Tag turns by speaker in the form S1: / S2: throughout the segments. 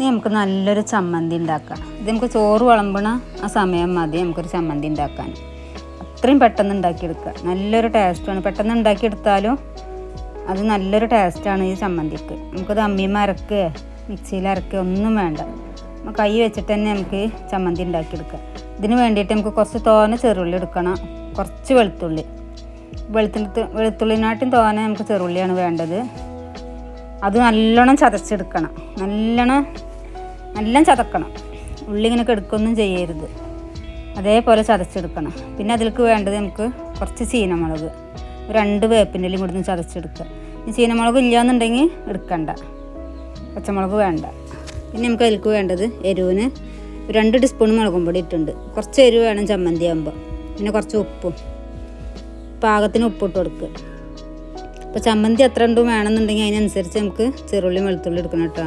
S1: ഇനി നമുക്ക് നല്ലൊരു ചമ്മന്തി ഉണ്ടാക്കാം. ഇത് നമുക്ക് ചോറ് വിളമ്പണ ആ സമയം മതി നമുക്കൊരു ചമ്മന്തി ഉണ്ടാക്കാൻ. അത്രയും പെട്ടെന്ന് ഉണ്ടാക്കിയെടുക്കുക. നല്ലൊരു ടേസ്റ്റാണ് പെട്ടെന്ന് ഉണ്ടാക്കിയെടുത്താലും അത് നല്ലൊരു ടേസ്റ്റാണ് ഈ ചമ്മന്തിക്ക്. നമുക്കത് അമ്മിയും അരക്കുക മിക്സിയിൽ അരക്കുക ഒന്നും വേണ്ട. കൈ വെച്ചിട്ട് തന്നെ നമുക്ക് ചമ്മന്തി ഉണ്ടാക്കിയെടുക്കാം ഇതിന് വേണ്ടിയിട്ട് നമുക്ക് കുറച്ച് തോന ചെറുള്ളി എടുക്കണം. കുറച്ച് വെളുത്തുള്ളി. വെളുത്തുള്ളി വെളുത്തുള്ളിനാട്ടും തോന നമുക്ക് ചെറുള്ളിയാണ് വേണ്ടത്. അത് നല്ലോണം ചതച്ചെടുക്കണം. നല്ലോണം നല്ലോണം ചതക്കണം. ഉള്ളി ഇങ്ങനെ കെടുക്കൊന്നും ചെയ്യരുത്. അതേപോലെ ചതച്ചെടുക്കണം. പിന്നെ അതിലേക്ക് വേണ്ടത് നമുക്ക് കുറച്ച് ചീനമുളക്. രണ്ട് വേപ്പിന്റെ ഒന്ന് ചതച്ചെടുക്കുക. ഈ ചീനമുളക് ഇല്ലയെന്നുണ്ടെങ്കിൽ എടുക്കണ്ട. പച്ചമുളക് വേണ്ട. പിന്നെ നമുക്ക് അതിലേക്ക് വേണ്ടത് എരിവിന് രണ്ട് ടീസ്പൂൺ മുളകും പൊടി ഇട്ടുണ്ട് കുറച്ച് എരിവ് വേണം ചമ്മന്തി ആകുമ്പോൾ പിന്നെ കുറച്ച് ഉപ്പും. പാകത്തിന് ഉപ്പിട്ട് കൊടുക്കുക. അപ്പോൾ ചമ്മന്തി എത്ര ഉണ്ടും വേണമെന്നുണ്ടെങ്കിൽ അതിനനുസരിച്ച് നമുക്ക് ചെറുള്ളി വെളുത്തുള്ളി എടുക്കണം കേട്ടോ.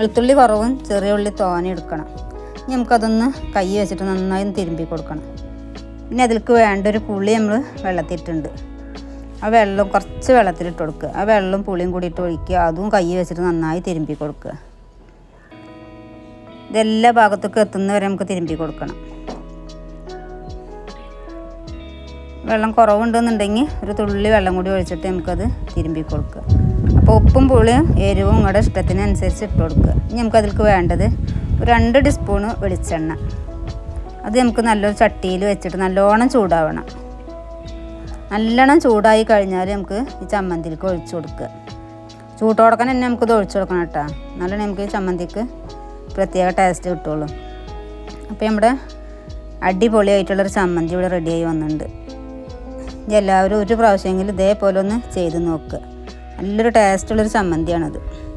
S1: വെളുത്തുള്ളി കുറവും ചെറിയ ഉള്ളി തോനെ എടുക്കണം. ഇനി നമുക്കതൊന്ന് കൈ വെച്ചിട്ട് നന്നായി തിരുമ്പി കൊടുക്കണം. പിന്നെ അതിലേക്ക് വേണ്ട ഒരു പുളി നമ്മൾ വെള്ളത്തിട്ടുണ്ട് ആ വെള്ളം കുറച്ച് വെള്ളത്തിലിട്ട് കൊടുക്കുക ആ വെള്ളം പുളിയും കൂടി ഇട്ട് ഒഴിക്കുക. അതും കൈ വെച്ചിട്ട് നന്നായി തിരുമ്പി കൊടുക്കുക ഇതെല്ലാ ഭാഗത്തേക്കും എത്തുന്നവരെ നമുക്ക് തിരുമ്പി കൊടുക്കണം. വെള്ളം കുറവുണ്ടെന്നുണ്ടെങ്കിൽ ഒരു തുള്ളി വെള്ളം കൂടി ഒഴിച്ചിട്ട് നമുക്കത് തിരുമ്പി കൊടുക്കുക അപ്പോൾ ഉപ്പും പുളിയും എരിവും നിങ്ങളുടെ ഇഷ്ടത്തിനനുസരിച്ച് ഇട്ട് കൊടുക്കുക. ഇനി നമുക്ക് അതിലേക്ക് വേണ്ടത് രണ്ട് ടീസ്പൂണ് വെളിച്ചെണ്ണ. അത് നമുക്ക് നല്ലൊരു ചട്ടിയിൽ വെച്ചിട്ട് നല്ലോണം ചൂടാവണം. നല്ലോണം ചൂടായി കഴിഞ്ഞാൽ നമുക്ക് ഈ ചമ്മന്തിക്ക് ഒഴിച്ചു കൊടുക്കുക. ചൂട്ടോടക്കാൻ തന്നെ നമുക്കിത് ഒഴിച്ചു കൊടുക്കണം കേട്ടോ. എന്നാലും നമുക്ക് ഈ ചമ്മന്തിക്ക് പ്രത്യേക ടേസ്റ്റ് കിട്ടുള്ളൂ. അപ്പോൾ നമ്മുടെ അടിപൊളിയായിട്ടുള്ളൊരു ചമ്മന്തി ഇവിടെ റെഡിയായി വന്നിട്ടുണ്ട്. എല്ലാവരും ഒരു പ്രാവശ്യമെങ്കിലും ഇതേപോലെ ഒന്ന് ചെയ്ത് നോക്കുക. നല്ലൊരു ടേസ്റ്റുള്ളൊരു ചമ്മന്തിയാണത്.